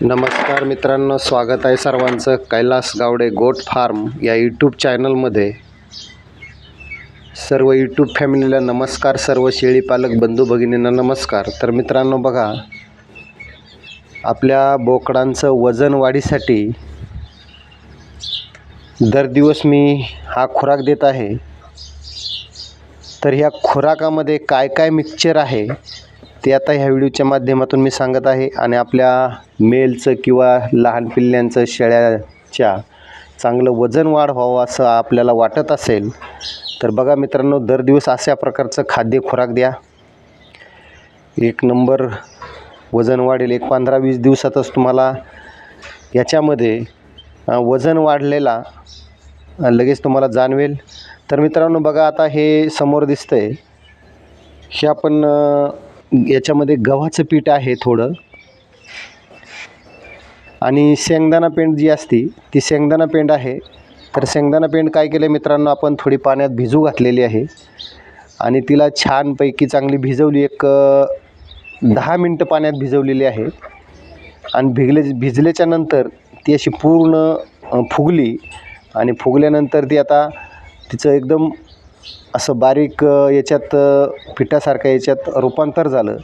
नमस्कार मित्रांनो स्वागत आहे सर्वांचं. कैलास गावडे गोट फार्म या यूट्यूब चॅनलमध्ये सर्व यूट्यूब फॅमिलीला नमस्कार सर्व शेळीपालक बंधू भगिनींना नमस्कार. तर मित्रांनो बघा आपल्या बोकडांचं वजन वाढीसाठी दर दिवस मी हा खुराक देत आहे. तर ह्या खुराकामध्ये काय काय मिक्सचर आहे? ते आता ह्या व्हिडिओच्या माध्यमातून मी सांगत आहे आणि आपल्या मेलचं किंवा लहान पिल्ल्यांचं शेळ्याच्या चांगलं वजन वाढ व्हावं असं आपल्याला वाटत असेल तर बघा मित्रांनो दर दिवस अशा प्रकारचं खाद्य खुराक द्या. एक नंबर वजन वाढेल एक पंधरा वीस दिवसातच तुम्हाला याच्यामध्ये वजन वाढलेला लगेच तुम्हाला जाणवेल. तर मित्रांनो बघा आता हे समोर दिसतंय. हे आपण याच्यामध्ये गव्हाचं पीठ आहे थोडं. आणि शेंगदाणा पेंड जी असती ती शेंगदाणा पेंड आहे. तर शेंगदाणा पेंड काय केलं मित्रांनो आपण थोडी पाण्यात भिजू घातलेली आहे. आणि तिला छानपैकी चांगली भिजवली एक दहा मिनटं पाण्यात भिजवलेली आहे. आणि भिगले भिजल्याच्या नंतर ती अशी पूर्ण फुगली. आणि फुगल्यानंतर ती आता तिचं एकदम असं बारीक याच्यात पिठासारखं याच्यात रूपांतर झालं.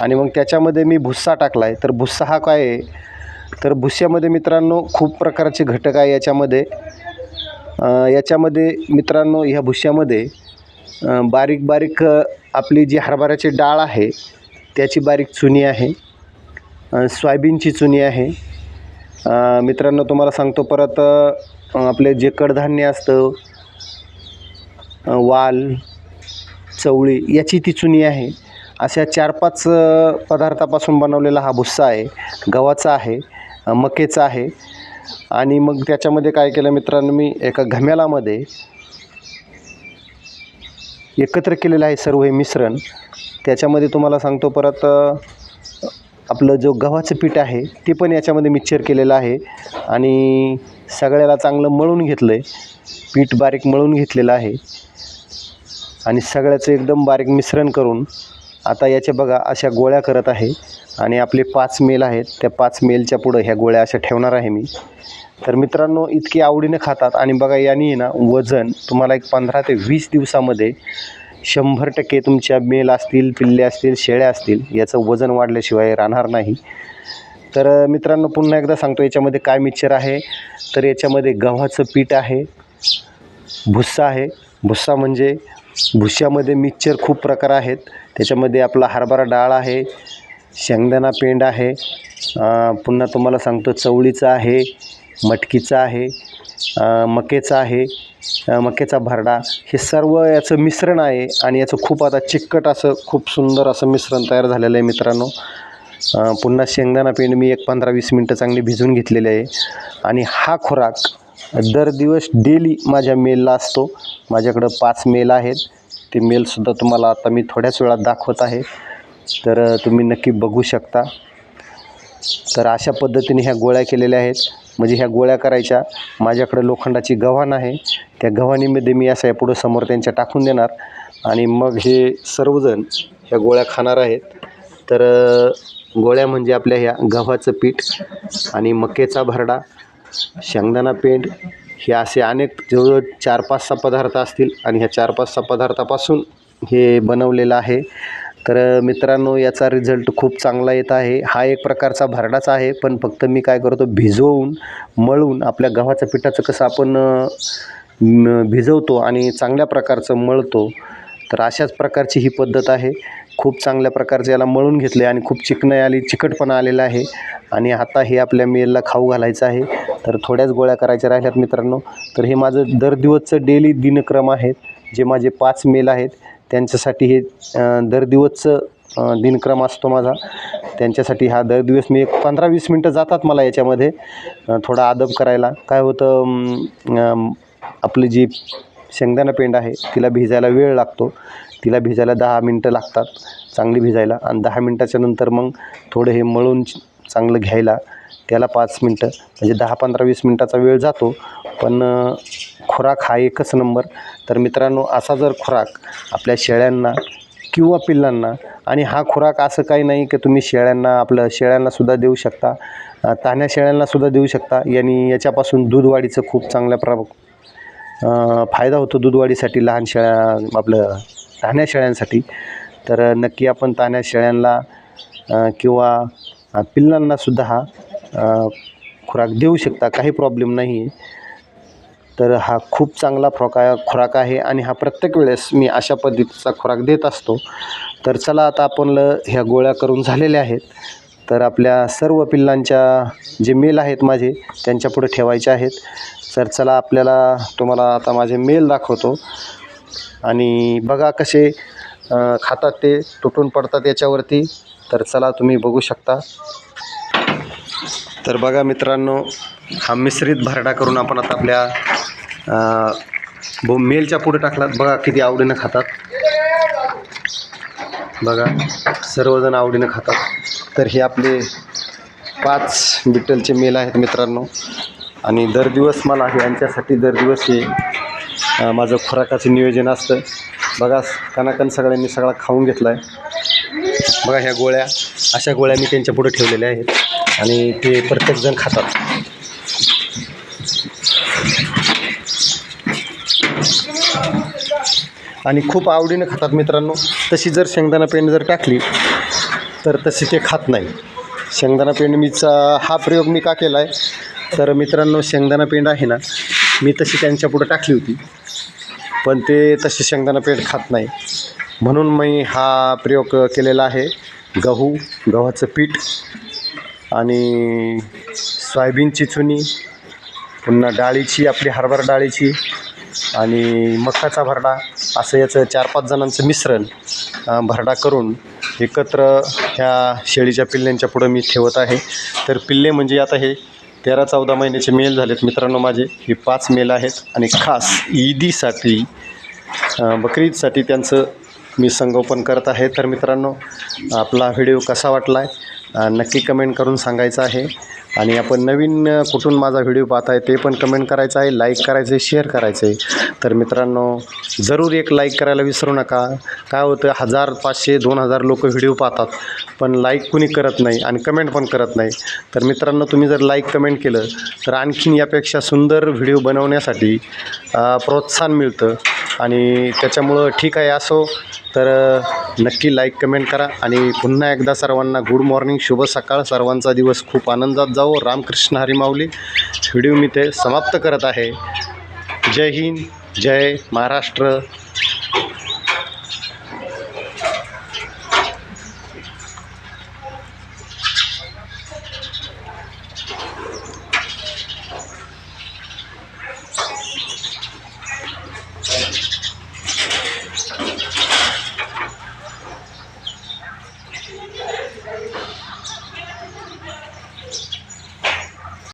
आणि मग त्याच्यामध्ये मी भुस्सा टाकला आहे तर भुस्सा हा काय आहे? तर भुस्स्यामध्ये मित्रांनो खूप प्रकारचे घटक आहे याच्यामध्ये. याच्यामध्ये मित्रांनो ह्या भुस्स्यामध्ये बारीक बारीक आपली जी हरभऱ्याची डाळ आहे त्याची बारीक चुनी आहे. सोयाबीनची चुनी आहे. मित्रांनो तुम्हाला सांगतो परत आपले जे कडधान्य असतं वाल चवळी याची ती चुनी आहे. अशा चार पाच पदार्थापासून बनवलेला हा भुस्सा आहे. गव्हाचा आहे मकेचा आहे. आणि मग त्याच्यामध्ये काय केलं मित्रांनो मी एका घम्यालामध्ये एकत्र केलेलं आहे सर्व हे मिश्रण. त्याच्यामध्ये तुम्हाला सांगतो परत आपलं जो गव्हाचं पीठ आहे ते पण याच्यामध्ये मिक्सर केलेलं आहे. आणि सगळ्याला चांगलं मळून घेतलं आहे पीठ बारीक मळून घेतलेलं आहे. आणि सगळ्याचं एकदम बारीक मिश्रण करून आता याच्या बघा अशा गोळ्या करत आहे. आणि आपले पाच मेल आहेत त्या पाच मेलच्या पुढं ह्या गोळ्या अशा ठेवणार आहे मी. तर मित्रांनो इतकी आवडीने खातात. आणि बघा यांनी ना वजन तुम्हाला एक पंधरा ते वीस दिवसामध्ये शंभर टक्के तुमच्या मेल असतील पिल्ले असतील शेळ्या असतील याचं वजन वाढल्याशिवाय राहणार नाही. तर मित्रांनो पुन्हा एकदा सांगतो याच्यामध्ये काय मिक्सचर आहे? तर याच्यामध्ये गव्हाचं पीठ आहे भुस्सा आहे. भुस्सा म्हणजे भुस्यामध्ये मिक्सचर खूप प्रकार आहेत. त्याच्यामध्ये आपला हरभरा डाळ आहे शेंगदाणा पेंड आहे पुन्हा तुम्हाला सांगतो चवळीचं आहे मटकीचं आहे मकेचा आहे. मकेचा भरडा. हे सर्व याचं मिश्रण आहे आणि याचं खूप आता चिकट असं खूप सुंदर असं मिश्रण तयार झालेलं आहे मित्रांनो. पुन्हा शेंगदाणा पेंड मी एक पंधरा वीस मिनटं चांगली भिजून घेतलेली आहे. आणि हा खुराक दर दिवस डेली माझ्या मेलला असतो. माझ्याकडं पाच मेल आहेत. ते मेलसुद्धा तुम्हाला आता मी थोड्याच वेळात दाखवत आहे. तर तुम्ही नक्की बघू शकता. तर अशा पद्धतीने ह्या गोळ्या केलेल्या आहेत. म्हणजे ह्या गोळ्या करायच्या. माझ्याकडे लोखंडाची गव्हाण आहे. त्या गव्हाणीमध्ये मी असं पुढं समोर त्यांच्या टाकून देणार. आणि मग हे सर्वजण ह्या गोळ्या खाणार आहेत. तर गोळ्या म्हणजे आपल्या ह्या गव्हाचं पीठ आणि मकेचा भरडा शेंगदाणा पेंड. हे असे अनेक जवळजवळ चार पाच सहा पदार्थ असतील. आणि ह्या चार पाच सहा पदार्थापासून हे बनवलेलं आहे. तर मित्रांनो याचा रिझल्ट खूप चांगला येत आहे. हा एक प्रकारचा भरडाच आहे पण फक्त मी काय करतो भिजवून मळून आपल्या गव्हाच्या पिठाचं कसं आपण भिजवतो आणि चांगल्या प्रकारचं मळतो तर अशाच प्रकारची ही पद्धत आहे. खूप चांगल्या प्रकारचं याला मळून घेतले आणि खूप चिकनाई आली चिकटपणा आलेला आहे. आणि आता हे आपल्या मेलला खाऊ घालायचं आहे. तर थोड्याच गोळ्या करायच्या राहिल्यात मित्रांनो. तर हे माझं दर दिवसचं डेली दिनक्रम आहेत जे माझे पाच मेल आहेत. त्यांच्यासाठी हे दर दिवसचं दिनक्रम असतो माझा. त्यांच्यासाठी हा दर दिवस मी एक पंधरा वीस मिनटं जातात मला याच्यामध्ये थोडा आदब करायला. काय होतं आपली जी शेंगदाणा पेंड आहे तिला भिजायला वेळ लागतो. तिला भिजायला दहा मिनटं लागतात चांगली भिजायला. आणि दहा मिनटाच्या नंतर मग थोडं हे मळून चांगलं घ्यायला त्याला पाच मिनटं म्हणजे दहा पंधरा वीस मिनटाचा वेळ जातो. पण खुराक हा एकच नंबर. तर मित्रांनो असा जर खुराक आपल्या शेळ्यांना किंवा पिल्लांना आणि हा खुराक असं काही नाही की तुम्ही शेळ्यांना आपलं शेळ्यांनासुद्धा देऊ शकता तान्या शेळ्यांनासुद्धा देऊ शकता यांनी याच्यापासून दूधवाढीचं खूप चांगल्या प्र फायदा होतो दूधवाढीसाठी लहान शेळ्या आपलं तान्या शेळ्यांसाठी. तर नक्की आपण तान्या शेळ्यांना किंवा पिल्लांनासुद्धा हा खुराक देऊ शकता काही प्रॉब्लेम नाही आहे तर हा खूप चांगला फ्रॉका खुराक आहे आणि हा प्रत्येक वेळेस मी अशा पद्धतीचा खुराक देत असतो. तर चला आता आपण ल ह्या गोळ्या करून झालेल्या आहेत. तर आपल्या सर्व पिल्लांच्या जे मेल आहेत माझे त्यांच्यापुढे ठेवायचे आहेत. तर चला आपल्याला तुम्हाला आता माझे मेल दाखवतो. आणि बघा कसे खातात ते तुटून पडतात याच्यावरती. तर चला तुम्ही बघू शकता. तर बघा मित्रांनो हा मिश्रित भरडा करून आपण आता आपल्या भो मेलच्या पुढे टाकलात. बघा किती आवडीनं खातात. बघा सर्वजण आवडीनं खातात. तर हे आपले पाच बिटलचे मेल आहेत मित्रांनो. आणि दर दिवस मला यांच्यासाठी दर दिवस हे माझं खुराकाचं नियोजन असतं. बघा कणाकण सगळ्यांनी सगळा खाऊन घेतला आहे बघा ह्या गोळ्या अशा गोळ्या मी त्यांच्या पुढे ठेवलेल्या आहेत. आणि ते प्रत्येकजण खातात. आणि खूप आवडीनं खातात मित्रांनो. तशी जर शेंगदाणा पेंड जर टाकली तर तशी ते खात नाही. शेंगदाणा पेंड मीचा हा प्रयोग मी का केला आहे तर मित्रांनो शेंगदाणा पेंड आहे ना मी तशी त्यांच्या पुढं टाकली होती. पण ते तसे शेंगदाणा पेंड खात नाही. म्हणून मी हा प्रयोग केलेला आहे. गहू गव्हाचं पीठ आणि सोयाबीनची चुनी पुन्हा डाळीची आपली हरभरा डाळीची आणि मकाचा भरडा असं याचं चार पाच जणांचं मिश्रण भरडा करून एकत्र ह्या शेळीच्या पिल्ल्यांच्या पुढं मी ठेवत आहे. तर पिल्ले म्हणजे आता हे तेरा चौदा महिन्याचे मेल झालेत मित्रांनो माझे. हे पाच मेल आहेत आणि खास ईदीसाठी बकरीदसाठी त्यांचं मी संगोपन करत आहे. तर मित्रांनो आपला व्हिडिओ कसा वाटला आहे नक्की कमेंट करून सांगायचं आहे. आणि आपण नवीन कुठून माझा व्हिडिओ पाहत आहे ते पण कमेंट करायचं आहे लाईक करायचं आहे शेअर करायचं आहे. तर मित्रांनो जरूर एक लाईक करायला विसरू नका. काय होतं हजार पाचशे दोन हजार लोक व्हिडिओ पाहतात पण लाईक कुणी करत नाही आणि कमेंट पण करत नाही. तर मित्रांनो तुम्ही जर लाईक कमेंट केलं तर आणखीन यापेक्षा सुंदर व्हिडिओ बनवण्यासाठी प्रोत्साहन मिळतं. आणि त्याच्यामुळं ठीक आहे असो. तर नक्की लाईक कमेंट करा. आणि पुन्हा एकदा सर्वांना गुड मॉर्निंग शुभ सकाळ. सर्वांचा दिवस खूप आनंदात जावो. रामकृष्ण हरिमाऊली. व्हिडिओ मी ते समाप्त करत आहे. जय हिंद जय महाराष्ट्र.